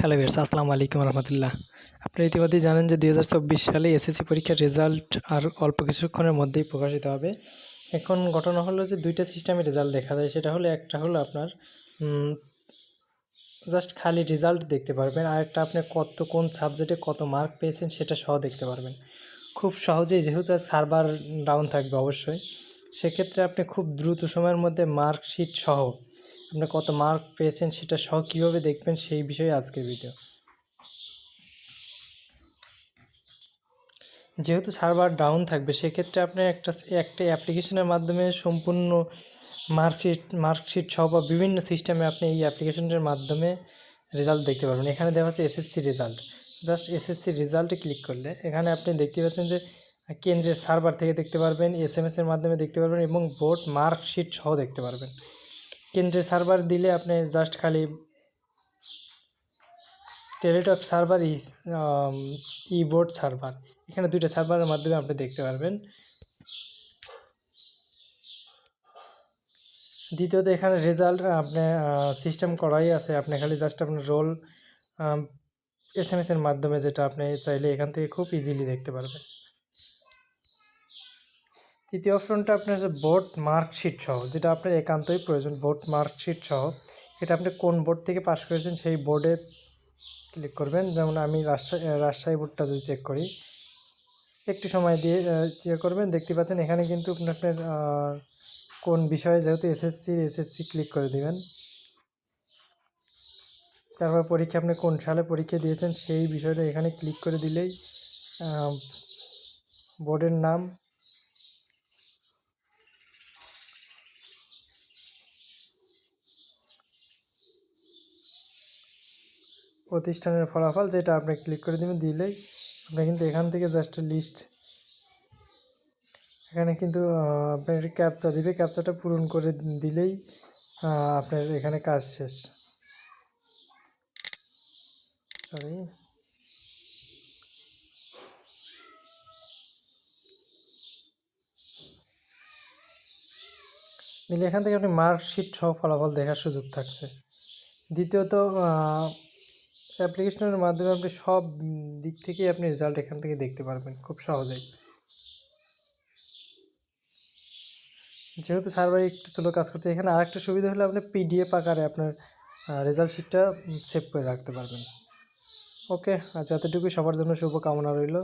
Hello viewers আসসালামু আলাইকুম রহমতুল্লাহ। আপনি ইতিমধ্যেই জানেন যে দু হাজার চব্বিশ সালে এসএসসি পরীক্ষার রেজাল্ট আর অল্প কিছুক্ষণের মধ্যেই প্রকাশিত হবে। এখন ঘটনা হলো যে দুইটা সিস্টেমে রেজাল্ট দেখা যায়। সেটা হলো, একটা হলো আপনার জাস্ট খালি রেজাল্ট দেখতে পারবেন। আর একটা আপনি কত, কোন সাবজেক্টে কত মার্ক পেয়েছেন সেটা সহ দেখতে পারবেন। খুব সহজেই যেহেতু সার্ভার ডাউন থাকবে অবশ্যই, সেক্ষেত্রে আপনি খুব দ্রুত সময়ের মধ্যে মার্কশিট সহ আপনি কত মার্ক পেয়েছেন সেটা সহ কীভাবে দেখবেন সেই বিষয়ে আজকের ভিডিও যেহেতু সার্ভার ডাউন থাকবে, সেক্ষেত্রে আপনি একটা একটা অ্যাপ্লিকেশনের মাধ্যমে সম্পূর্ণ মার্কশিট মার্কশিট সহ বা বিভিন্ন সিস্টেমে আপনি এই অ্যাপ্লিকেশনের মাধ্যমে রেজাল্ট দেখতে পারবেন। এখানে দেওয়া হচ্ছে এসএসসি রেজাল্ট জাস্ট এসএসসি রেজাল্টে ক্লিক করলে এখানে আপনি দেখতে পাচ্ছেন যে কেন্দ্রের সার্ভার থেকে দেখতে পারবেন এস এসের মাধ্যমে দেখতে পারবেন এবং বোর্ড মার্কশিট সহ দেখতে পারবেন। কেন্দ্রের সার্ভার দিলে আপনি জাস্ট খালি Teletalk server E E board server এখানে দুইটা সার্ভারের মাধ্যমে আপনি দেখতে পারবেন। দ্বিতীয়ত এখানে রেজাল্ট আপনি সিস্টেম করাই আছে। আপনি খালি জাস্ট আপনার রোল এস এম এসের মাধ্যমে যেটা আপনি চাইলে এখান থেকে খুব ইজিলি দেখতে পারবেন। তৃতীয় অপশনটা আপনার হচ্ছে বোর্ড মার্কশিট সহ, যেটা আপনার একান্তই প্রয়োজন বোর্ড মার্কশিট সহ। এটা আপনি কোন বোর্ড থেকে পাস করেছেন সেই বোর্ডে ক্লিক করবেন। যেমন আমি রাজশাহী রাজশাহী বোর্ডটা যদি চেক করি, একটু সময় দিয়ে চেক করবেন। দেখতে পাচ্ছেন এখানে কিন্তু আপনার কোন বিষয়ে যেহেতু এসএসসি এসএসসি ক্লিক করে দিবেন। তারপর পরীক্ষা আপনি কোন সালে পরীক্ষা দিয়েছেন সেই বিষয়টা এখানে ক্লিক করে দিলেই বোর্ডের নাম প্রতিষ্ঠানের ফলাফল যেটা আপনি ক্লিক করে দেবেন দিলেই আপনি কিন্তু এখান থেকে জাস্ট লিস্ট এখানে কিন্তু আপনার ক্যাপচা দিবে ক্যাপচাটা পূরণ করে দিলেই আপনার এখানে কাজ শেষ। সরি দিলে এখান থেকে আপনি মার্কশিট সহ ফলাফল দেখার সুযোগ থাকছে। দ্বিতীয়ত অ্যাপ্লিকেশনের মাধ্যমে আপনি সব দিক থেকেই আপনি রেজাল্ট এখান থেকে দেখতে পারবেন খুব সহজেই। যেহেতু সার্ভার একটু চলো কাজ করতে এখানে আরেকটা সুবিধা হলে আপনি পিডিএফ আকারে আপনার রেজাল্ট শিটটা সেভ করে রাখতে পারবেন। ওকে আচ্ছা এতটুকুই। সবার জন্য শুভকামনা রইল।